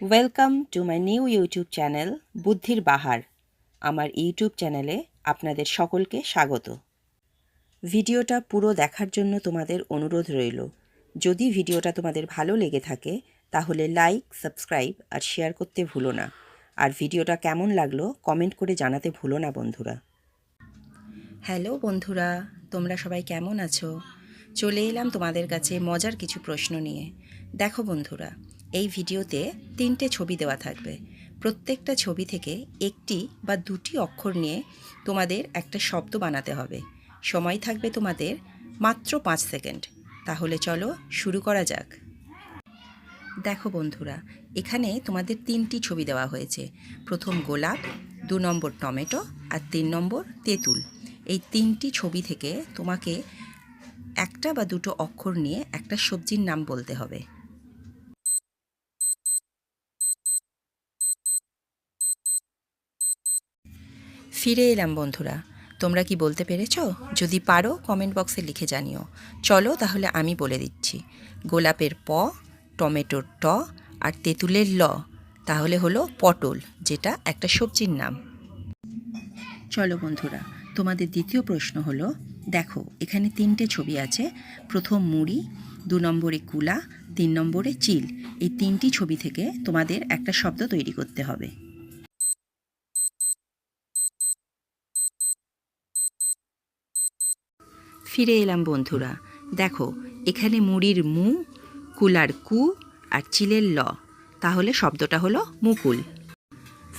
Welcome to my new YouTube channel বুদ্ধির বাহার আমার ইউটিউব চ্যানেলে আপনাদের সকলকে স্বাগত। ভিডিওটা পুরো দেখার জন্য তোমাদের অনুরোধ রইল। যদি ভিডিওটা তোমাদের ভালো লেগে থাকে, তাহলে লাইক সাবস্ক্রাইব আর শেয়ার করতে ভুলো না। আর ভিডিওটা কেমন লাগল কমেন্ট করে জানাতে ভুলো না, বন্ধুরা। হ্যালো বন্ধুরা। তোমরা সবাই কেমন আছো? চলে এলাম তোমাদের কাছে মজার কিছু প্রশ্ন নিয়ে। দেখো, বন্ধুরা এই ভিডিওতে তিনটে ছবি দেওয়া থাকবে। প্রত্যেকটা ছবি থেকে একটি বা দুটি অক্ষর নিয়ে তোমাদের একটা শব্দ বানাতে হবে। সময় থাকবে তোমাদের মাত্র পাঁচ সেকেন্ড। তাহলে চলো শুরু করা যাক। দেখো বন্ধুরা, এখানে তোমাদের তিনটি ছবি দেওয়া হয়েছে। প্রথম গোলাপ, দু নম্বর টমেটো আর তিন নম্বর তেঁতুল। এই তিনটি ছবি থেকে তোমাকে একটা বা দুটো অক্ষর নিয়ে একটা সবজির নাম বলতে হবে। ফিরে এলাম, বন্ধুরা। তোমরা কি বলতে পেরেছ? যদি পারো কমেন্ট বক্সে লিখে জানিও। চলো তাহলে আমি বলে দিচ্ছি। গোলাপের প, টমেটোর ট আর তেঁতুলের ল। তাহলে হলো পটল, যেটা একটা সবজির নাম। চলো, বন্ধুরা, তোমাদের দ্বিতীয় প্রশ্ন হলো, দেখো, এখানে তিনটে ছবি আছে। প্রথম মুড়ি, দু নম্বরে কুলা, তিন নম্বরে চিল। এই তিনটি ছবি থেকে তোমাদের একটা শব্দ তৈরি করতে হবে। ফিরে এলাম, বন্ধুরা। দেখো, এখানে মুড়ির মু, কুলার কু আর চিলের ল। তাহলে শব্দটা হলো মুকুল।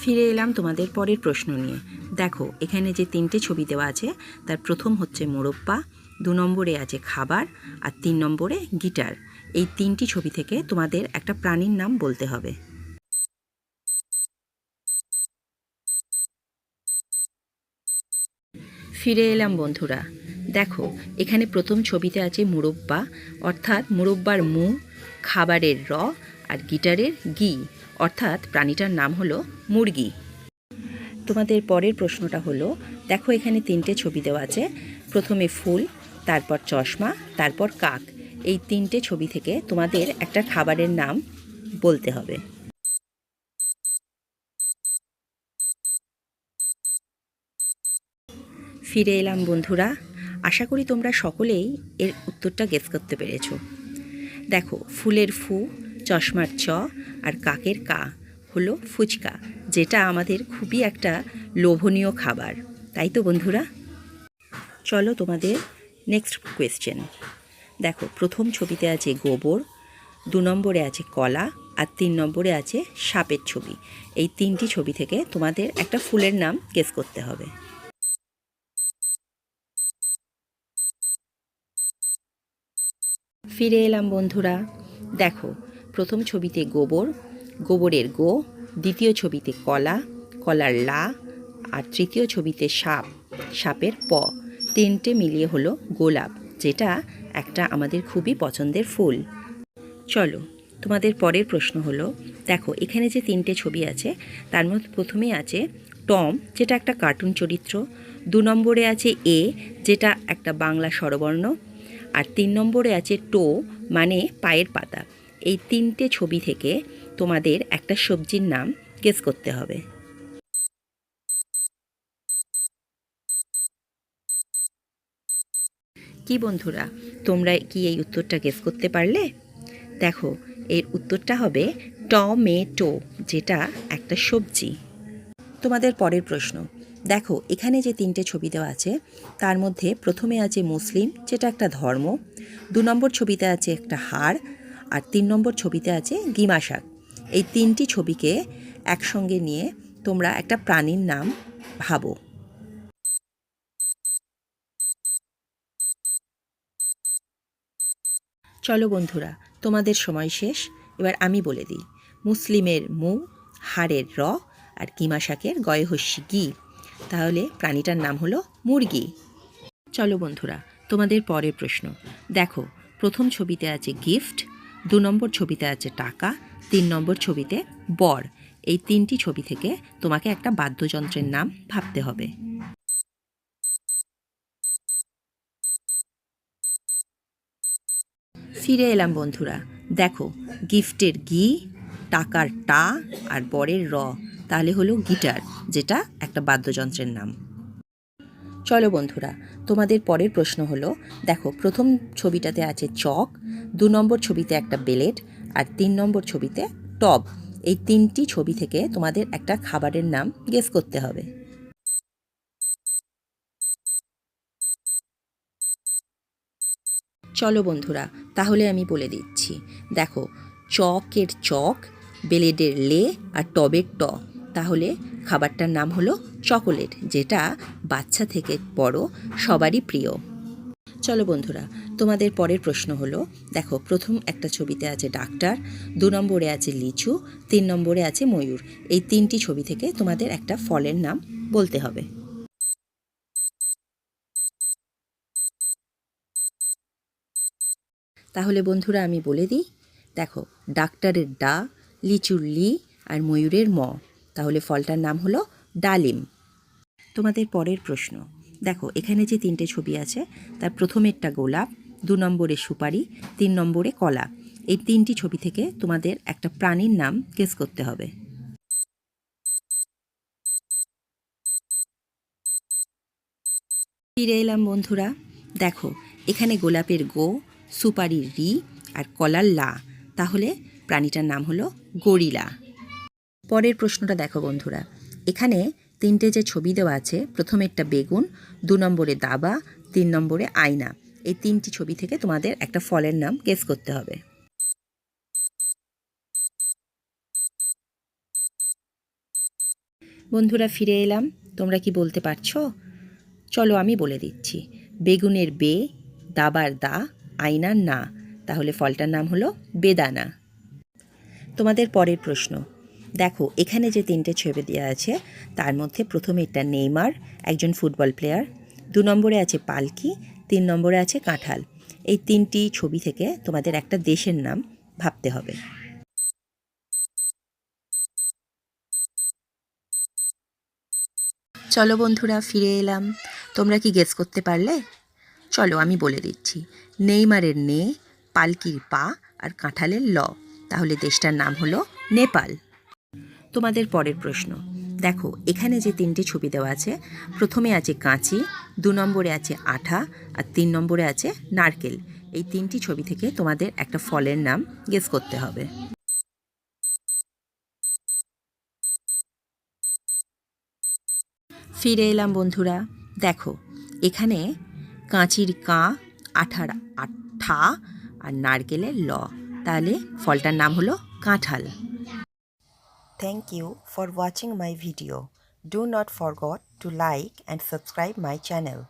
ফিরে এলাম তোমাদের পরের প্রশ্ন নিয়ে। দেখো, এখানে যে তিনটে ছবি দেওয়া আছে, তার প্রথম হচ্ছে মোরব্বা, দু নম্বরে আছে খাবার আর তিন নম্বরে গিটার। এই তিনটি ছবি থেকে তোমাদের একটা প্রাণীর নাম বলতে হবে। ফিরে এলাম, বন্ধুরা। দেখো, এখানে প্রথম ছবিতে আছে মুরব্বা, অর্থাৎ মুরব্বার মু খাবারের র, আর গিটারের গি, অর্থাৎ প্রাণীটার নাম হলো মুরগি। তোমাদের পরের প্রশ্নটা হলো, দেখো এখানে তিনটে ছবি দেওয়া আছে, প্রথমে ফুল, তারপর চশমা, তারপর কাক। এই তিনটে ছবি থেকে তোমাদের একটা খাবারের নাম বলতে হবে। ফিরে এলাম বন্ধুরা আশা করি তোমরা সকলেই এর উত্তরটা গেস করতে পেরেছ। দেখো, ফুলের ফু, চশমার চ আর কাকের কা হলো ফুচকা, যেটা আমাদের খুবই একটা লোভনীয় খাবার। তাই তো বন্ধুরা? চলো তোমাদের নেক্সট কোয়েশ্চেন দেখো, প্রথম ছবিতে আছে গোবর, দু নম্বরে আছে কলা আর তিন নম্বরে আছে সাপের ছবি। এই তিনটি ছবি থেকে তোমাদের একটা ফুলের নাম গেস করতে হবে। ফিরে এলাম, বন্ধুরা। দেখো, প্রথম ছবিতে গোবর, গোবরের গো, দ্বিতীয় ছবিতে কলা, কলার লা, আর তৃতীয় ছবিতে সাপ, সাপের প। তিনটে মিলিয়ে হলো গোলাপ, যেটা একটা আমাদের খুবই পছন্দের ফুল। চলো, তোমাদের পরের প্রশ্ন হলো, দেখো, এখানে যে তিনটে ছবি আছে, তার মধ্যে প্রথমেই আছে টম, যেটা একটা কার্টুন চরিত্র। দু নম্বরে আছে এ, যেটা একটা বাংলা স্বরবর্ণ। আর তিন নম্বরে আছে টো মানে পায়ের পাতা। এই তিনটে ছবি থেকে তোমাদের একটা সবজির নাম গেস করতে হবে। কি বন্ধুরা, তোমরা কি এই উত্তরটা গেস করতে পারলে? দেখো, এর উত্তরটা হবে টমেটো, যেটা একটা সবজি। তোমাদের পরের প্রশ্ন। দেখো, এখানে যে তিনটে ছবি দেওয়া আছে, তার মধ্যে প্রথমে আছে মুসলিম, যেটা একটা ধর্ম। দু নম্বর ছবিতে আছে একটা হাড়, আর তিন নম্বর ছবিতে আছে গিমা শাক। এই তিনটি ছবিকে একসঙ্গে নিয়ে তোমরা একটা প্রাণীর নাম ভাবো। চলো বন্ধুরা, তোমাদের সময় শেষ। এবার আমি বলে দিই, মুসলিমের মু, হাড়ের র, আর কিমা শাকের গয়হস্যি গি। তাহলে প্রাণীটার নাম হলো মুরগি। চলো বন্ধুরা, তোমাদের পরের প্রশ্ন। দেখো, প্রথম ছবিতে আছে গিফট, দু নম্বর ছবিতে আছে টাকা, তিন নম্বর ছবিতে বর। এই তিনটি ছবি থেকে তোমাকে একটা বাদ্যযন্ত্রের নাম ভাবতে হবে। ফিরে এলাম বন্ধুরা। দেখো, গিফটের গি টাকার টা আর বরের র, তাহলে হলো গিটার। যেটা একটা বাদ্যযন্ত্রের নাম। চলো বন্ধুরা, তোমাদের পরের প্রশ্ন হলো, দেখো, প্রথম ছবিটাতে আছে চক, দু নম্বর ছবিতে একটা বেলেট, আর তিন নম্বর ছবিতে টব। এই তিনটি ছবি থেকে তোমাদের একটা খাবারের নাম গেস করতে হবে। চলো বন্ধুরা, তাহলে আমি বলে দিচ্ছি, দেখো, চকের চক বেলেডের লে, আর টবের ট। তাহলে খাবারটার নাম হলো চকোলেট, যেটা বাচ্চা থেকে বড় সবারই প্রিয়। চলো বন্ধুরা, তোমাদের পরের প্রশ্ন হলো, দেখো, প্রথম একটা ছবিতে আছে ডাক্তার, দু নম্বরে আছে লিচু, তিন নম্বরে আছে ময়ূর। এই তিনটি ছবি থেকে তোমাদের একটা ফলের নাম বলতে হবে। তাহলে বন্ধুরা, আমি বলে দিই, দেখো, ডাক্তারের ডা, লিচুর লি আর ময়ূরের ম। তাহলে ফলটার নাম হলো ডালিম। তোমাদের পরের প্রশ্ন। দেখো, এখানে যে তিনটে ছবি আছে, তার প্রথমেরটা গোলাপ, দু নম্বরে সুপারি, তিন নম্বরে কলা। এই তিনটি ছবি থেকে তোমাদের একটা প্রাণীর নাম গেস করতে হবে। ফিরে এলাম বন্ধুরা। দেখো, এখানে গোলাপের গো, সুপারির রি আর কলার লা। তাহলে প্রাণীটার নাম হলো গরিলা। পরের প্রশ্নটা দেখো বন্ধুরা। এখানে তিনটে যে ছবি দেওয়া আছে, প্রথমেরটা বেগুন, দু নম্বরে দাবা, তিন নম্বরে আয়না। এই তিনটি ছবি থেকে তোমাদের একটা ফলের নাম গেস করতে হবে। বন্ধুরা, ফিরে এলাম। তোমরা কি বলতে পারছ? চলো আমি বলে দিচ্ছি। বেগুনের বে, দাবার দা, আয়নার না। তাহলে ফলটার নাম হলো বেদানা। তোমাদের পরের প্রশ্ন। দেখো, এখানে যে তিনটে ছবি দেওয়া আছে, তার মধ্যে প্রথমে একটা নেইমার, একজন ফুটবল প্লেয়ার। দু নম্বরে আছে পালকি, তিন নম্বরে আছে কাঁঠাল। এই তিনটি ছবি থেকে তোমাদের একটা দেশের নাম ভাবতে হবে। চলো বন্ধুরা, ফিরে এলাম। তোমরা কি গেস করতে পারলে? চলো, আমি বলে দিচ্ছি। নেইমারের নে, পালকির পা আর কাঁঠালের ল। তাহলে দেশটার নাম হলো নেপাল। তোমাদের পরের প্রশ্ন। দেখো, এখানে যে তিনটে ছবি দেওয়া আছে, প্রথমে আছে কাঁচি, দু নম্বরে আছে আঠা, আর তিন নম্বরে আছে নারকেল। এই তিনটি ছবি থেকে তোমাদের একটা ফলের নাম গেস করতে হবে। ফিরে এলাম বন্ধুরা, দেখো, এখানে কাঁচির কাঁ, আঠার আঠা, আর নারকেলের ল। তাহলে ফলটার নাম হলো কাঁঠাল। Thank you for watching my video. Do not forget to like and subscribe my channel.